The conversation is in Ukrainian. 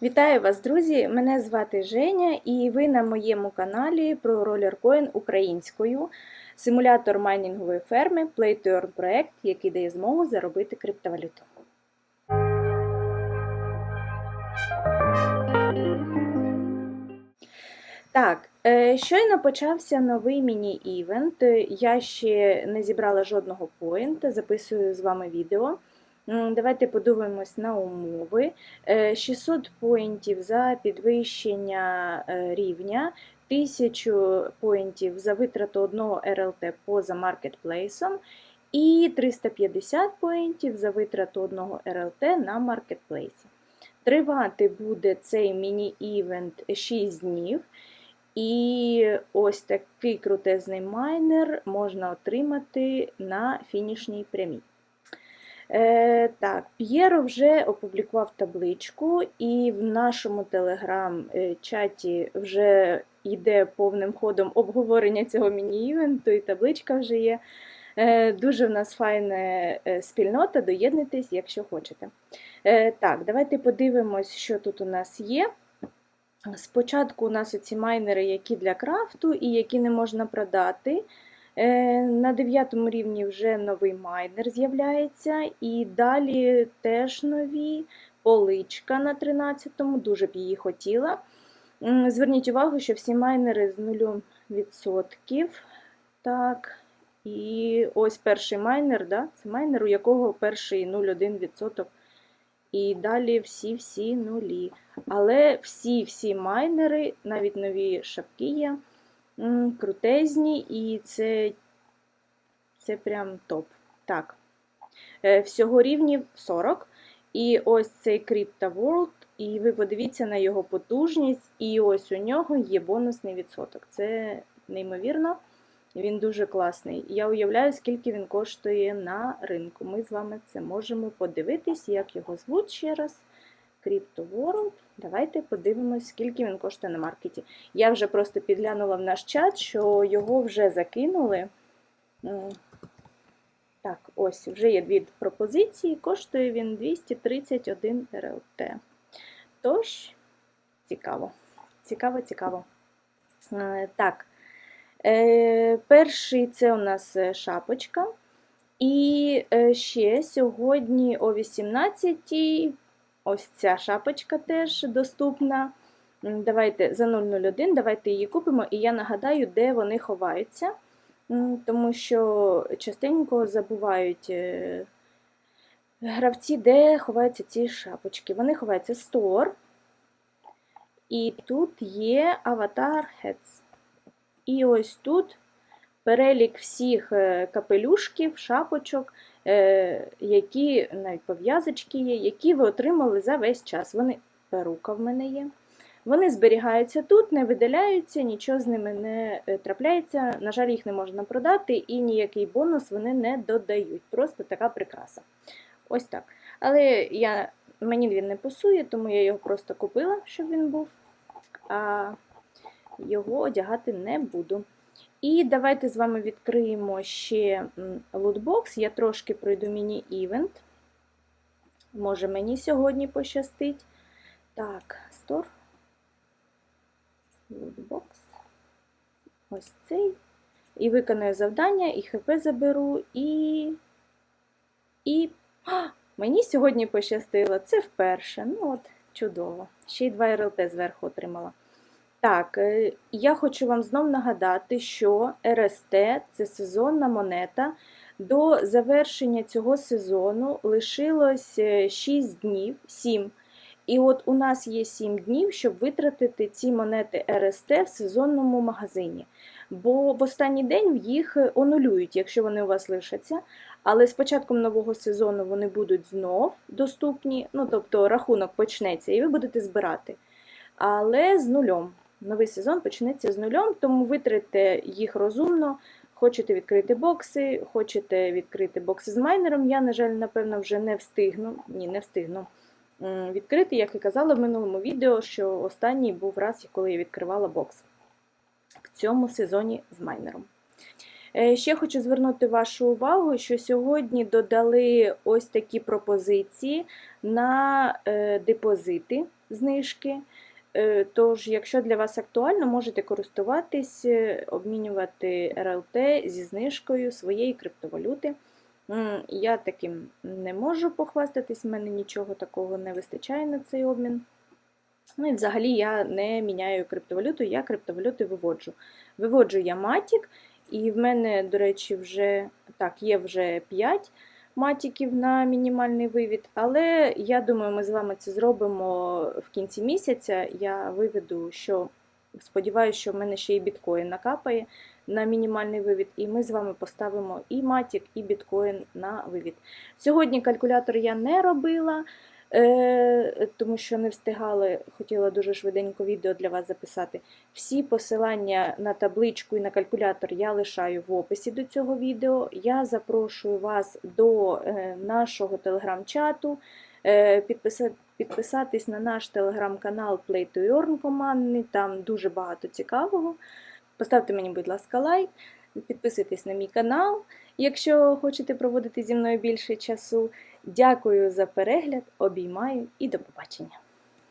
Вітаю вас, друзі! Мене звати Женя, і ви на моєму каналі про ролеркоін українською, симулятор майнінгової ферми Play to Earn проект, який дає змогу заробити криптовалюту. Так, е, щойно почався новий міні-івент. Я ще не зібрала жодного поінта, записую з вами відео. Давайте подивимось на умови. Е, 600 поінтів за підвищення е, рівня, 1000 поінтів за витрату одного РЛТ поза маркетплейсом і 350 поінтів за витрату одного РЛТ на маркетплейсі. Тривати буде цей міні-івент 6 днів. І ось такий крутезний майнер можна отримати на фінішній прямій. Е, так, П'єро вже опублікував табличку, і в нашому телеграм-чаті вже йде повним ходом обговорення цього міні-івенту, і табличка вже є. Е, дуже в нас файна е, спільнота, доєднуйтесь, якщо хочете. Е, так, давайте подивимось, що тут у нас є. Спочатку у нас оці майнери, які для крафту і які не можна продати. Е, На 9 рівні вже новий майнер з'являється, і далі теж нові поличка на 13-му, дуже б її хотіла. Зверніть увагу, що всі майнери з 0%. Так, і ось перший майнер, да? це майнер, у якого перший 0,1%. І далі всі-всі нулі. Але всі-всі майнери, навіть нові шапки є, крутезні, і це, це прям топ. Так. Е, Всього рівнів 40. І ось цей Crypto World, і ви подивіться на його потужність, і ось у нього є бонусний відсоток. Це неймовірно, він дуже класний. Я уявляю, скільки він коштує на ринку. Ми з вами це можемо подивитись, як його звуть ще раз. Crypto World. Давайте подивимось, скільки він коштує на маркеті. Я вже просто підглянула в наш чат, що його вже закинули. Так, ось, вже є дві пропозиції. Коштує він 231 РЛТ. Тож, цікаво. Цікаво, цікаво. Е, Так. Е, Перший це у нас е, шапочка. І ще сьогодні о 18 ось ця шапочка теж доступна. Давайте за 001, давайте її купимо, і я нагадаю, де вони ховаються, тому що частенько забувають е, гравці, де ховаються ці шапочки. Вони ховаються стор, і тут є аватар Heads. І ось тут перелік всіх е, капелюшків, шапочок, які навіть пов'язочки є, які ви отримали за весь час. Вони перука в мене є. Вони зберігаються тут, не видаляються, нічого з ними не е, трапляється. На жаль, їх не можна продати, і ніякий бонус вони не додають. Просто така прикраса. Ось так. Але я, мені він не пасує, тому я його просто купила, щоб він був. А його одягати не буду. І давайте з вами відкриємо ще лутбокс. Я трошки пройду міні-івент. Може, мені сьогодні пощастить. Так, стор. Лутбокс. Ось цей. І виконую завдання, і ХП заберу, і. І. А, мені сьогодні пощастило. Це вперше. Ну от, чудово. Ще й два РЛТ зверху отримала. Так, е, я хочу вам знов нагадати, що РСТ це сезонна монета. До завершення цього сезону лишилось 6 днів, 7. І от у нас є 7 днів, щоб витратити ці монети РСТ в сезонному магазині. Бо в останній день їх онулюють, якщо вони у вас лишаться. Але з початком нового сезону вони будуть знов доступні, ну тобто рахунок почнеться, і ви будете збирати. Але з нульом. Новий сезон почнеться з нульом, тому витратьте їх розумно. Хочете відкрити бокси, хочете відкрити бокси з майнером. Я, на жаль, напевно, вже не встигну. Ні, не встигну відкрити, як і казала в минулому відео, що останній був раз, коли я відкривала бокс в цьому сезоні з майнером. Е, Ще хочу звернути вашу увагу, що сьогодні додали ось такі пропозиції на е, депозити знижки. Е, Тож, якщо для вас актуально, можете користуватись, е, обмінювати РЛТ зі знижкою своєї криптовалюти. Я таким не можу похвастатись, в мене нічого такого не вистачає на цей обмін. Ну і взагалі я не міняю криптовалюту, я криптовалюти виводжу. Виводжу я матік, і в мене, до речі, вже так, є вже 5 матіків на мінімальний вивід, але я думаю, ми з вами це зробимо в кінці місяця. Я виведу, що сподіваюся, що в мене ще і біткоін накапає на мінімальний вивід, і ми з вами поставимо і матік, і біткоін на вивід. Сьогодні калькулятор я не робила. Е, тому що не встигали, хотіла дуже швиденько відео для вас записати. Всі посилання на табличку і на калькулятор я лишаю в описі до цього відео. Я запрошую вас до е, нашого телеграм-чату, е, підписатись на наш телеграм-канал Play to командний, там дуже багато цікавого. Поставте мені, будь ласка, лайк, підписуйтесь на мій канал, якщо хочете проводити зі мною більше часу. Дякую за перегляд, обіймаю і до побачення.